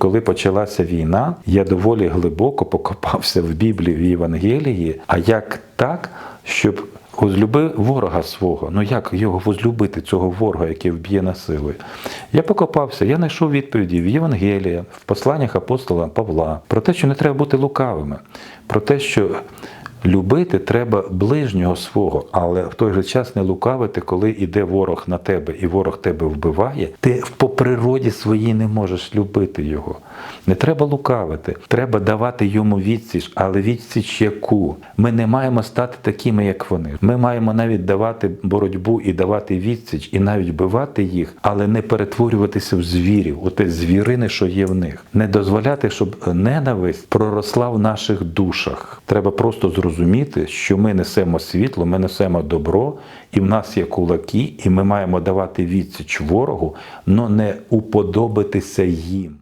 Коли почалася війна, я доволі глибоко покопався в Біблії в Євангелії. А як так, щоб возлюби ворога свого? Ну як його возлюбити, цього ворога, який вб'є насилою? Я покопався, я знайшов відповіді в Євангелії, в посланнях апостола Павла про те, що не треба бути лукавими, про те, що Любити треба ближнього свого, але в той же час не лукавити, коли йде ворог на тебе і ворог тебе вбиває. Ти по природі своїй не можеш любити його. Не треба лукавити, треба давати йому відсіч, але відсіч яку? Ми не маємо стати такими, як вони. Ми маємо навіть давати боротьбу і давати відсіч, і навіть вбивати їх, але не перетворюватися в звірів, у те звірини, що є в них. Не дозволяти, щоб ненависть проросла в наших душах. Треба просто зрозуміти, що ми несемо світло, ми несемо добро, і в нас є кулаки, і ми маємо давати відсіч ворогу, але не уподобитися їм.